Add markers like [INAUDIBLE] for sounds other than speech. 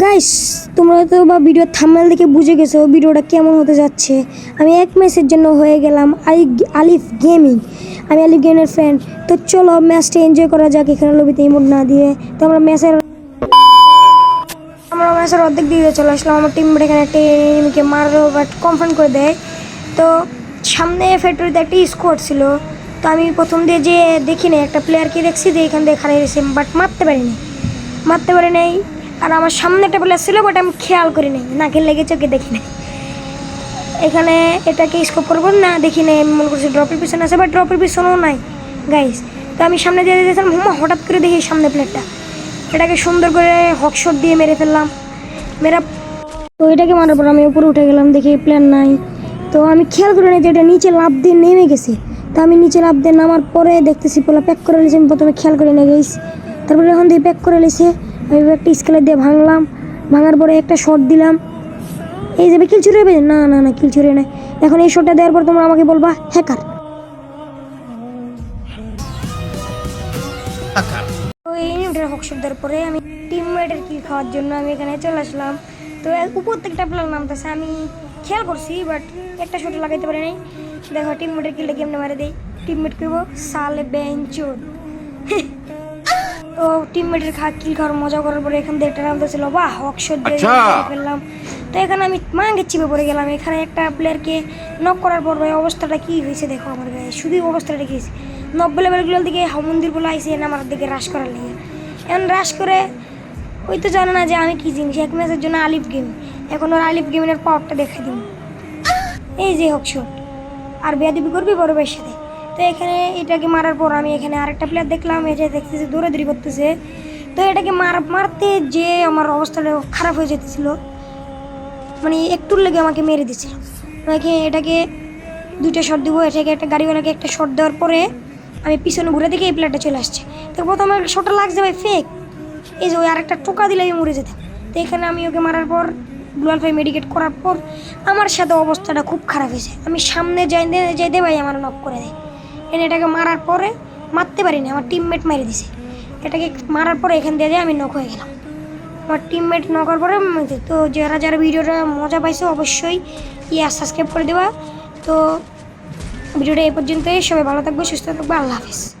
Guys তোমরা তো বা ভিডিও থাম্বনেল দেখে বুঝে গেছো ভিডিওটা কেমন হতে যাচ্ছে। আমি এক ম্যাচের জন্য হয়ে গেলাম আলি- আলিফ গেমিং আমি আলিফ গেমের ফ্রেন্ড তো চলো ম্যাচটা এনজয় করা যাক এখানে লবিতে ইমোট না দিয়ে। তো আমরা ম্যাচের আমরা ম্যাচের অর্ধেক দিয়ে চলে আসলাম। আমার টিম এখানে একটা এনিমিকে মারলো বাট কনফার্ম করে দেয়। তো সামনে ফ্যাক্টরিতে একটা স্কোয়াড ছিল। তো আমি প্রথম দিয়ে যে দেখিনি, একটা প্লেয়ারকে দেখছি যে এখান দিয়ে খারাই বাট মারতে পারিনি। মারতে পারি নাই আর আমার সামনে একটা প্লেয়ার ছিল বাট আমি খেয়াল করি নাই, নাকের লেগে চোখে দেখি নাই। এখানে এটাকে স্কোপ করব না, দেখি নাই, আমি মনে করছি ড্রপের পিছনে আছে বাট ড্রপের পিছনেও নাই গাইস তো আমি সামনে দিয়ে দিয়েছিলাম হুমা, হঠাৎ করে দেখি সামনে প্লেয়ারটা এটাকে সুন্দর করে হকশট দিয়ে মেরে ফেললাম। মেরা তো এটাকে মারার পর আমি উপরে উঠে গেলাম, দেখি প্ল্যান নাই। তো আমি খেয়াল করে নিই যে এটা নিচে লাভ দিয়ে নেমে গেছে। তো আমি নিচে লাভ দিয়ে নামার পরে দেখতেছি, পোলা প্যাক করে নিয়েছি আমি প্রথমে খেয়াল করে নিয়ে গেছি তারপরে এখন দিয়ে প্যাক করে নিয়েছে আমি একটা স্কেলের দিয়ে ভাঙলাম ভাঙার পরে একটা শট দিলাম। এই যাবে কিল চুরি হবে? না না না কিল চুরি নাই এখন এই শটটা দেওয়ার পর তোমরা আমাকে বলবা হ্যাকার তো এই নিউটের হকশট দেওয়ার পরে আমি টিমমেটের কিল খাওয়ার জন্য আমি এখানে চলে আসলাম। তো উপর থেকে একটা প্লেয়ার নামতেছে। আমি খেয়াল করছি বাট একটা শট লাগাইতে পারি নাই। দেখো টিমমেটের কিলটা কেমনে মারে দেই? টিমমেট করব সালে বেঞ্চুর। [LAUGHS] তো টিমমেটের খা কিল খাওয়ার মজা করার পরে এখান থেকে একটা নামতেছিল বাহ হকশট দিয়ে আচ্ছা। ফেললাম। তো এখানে আমি মাঙ্গে চিপে পড়ে গেলাম। এখানে একটা প্লেয়ারকে নক করার পর ভাই অবস্থাটা কি হয়েছে দেখো আমার গায়ে? শুধু অবস্থাটা কি হয়েছে নব্বই লেভেলগুলোর দিকে মন্দির বলে আইসে এনে আমার দিকে রাশ করার লেগে। এখন রাশ করে ওই তো জানে না যে আমি কি জিনিস। এক ম্যাচের জন্য আলিফ গেম এখন ওর আলিফ গেমের পাওয়ারটা দেখে দিব এই যে হোক শট আর বেয়াদিবি করবি বড় ভাইয়ের সাথে? তো এখানে এটাকে মারার পর আমি এখানে আরেকটা প্লেয়ার দেখলাম, এই যে দেখতেছি দৌড়াদৌড়ি করতেছে। তো এটাকে মার, মারতে যে আমার অবস্থাটা খারাপ হয়ে যেতেছিল মানে একটুর লেগে আমাকে মেরে দিছিল আমাকে এটাকে দুইটা শট দিব, এটাকে একটা গাড়িওয়ালাকে একটা শট দেওয়ার পরে আমি পিছনে ঘুরে দেখি এই প্লেয়ারটা চলে আসছে। তো প্রথমে শটটা লাগছে ভাই ফেক এই যে ওই আরেকটা টোকা দিলে আমি মরে যেতাম। তো এখানে আমি ওকে মারার পর গ্লোয়াল ফাই মেডিকেট করার পর আমার সাথে অবস্থাটা খুব খারাপ হয়েছে। আমি সামনে যাইতে যাইতে ভাই আমার নক করে দেয়। এনে এটাকে মারার পরে মারতে পারিনি, আমার টিমমেট মেরে দিছে। এটাকে মারার পরে এখান দিয়ে দিয়ে আমি নক হয়ে গেলাম। আমার টিমমেট হওয়ার পরে তো যারা যারা ভিডিওটা মজা পাইছে অবশ্যই ইয়ে সাবস্ক্রাইব করে দেওয়া তো ভিডিওটা এই পর্যন্তই, সবাই ভালো থাকবে, সুস্থ থাকবে, আল্লাহ হাফিজ।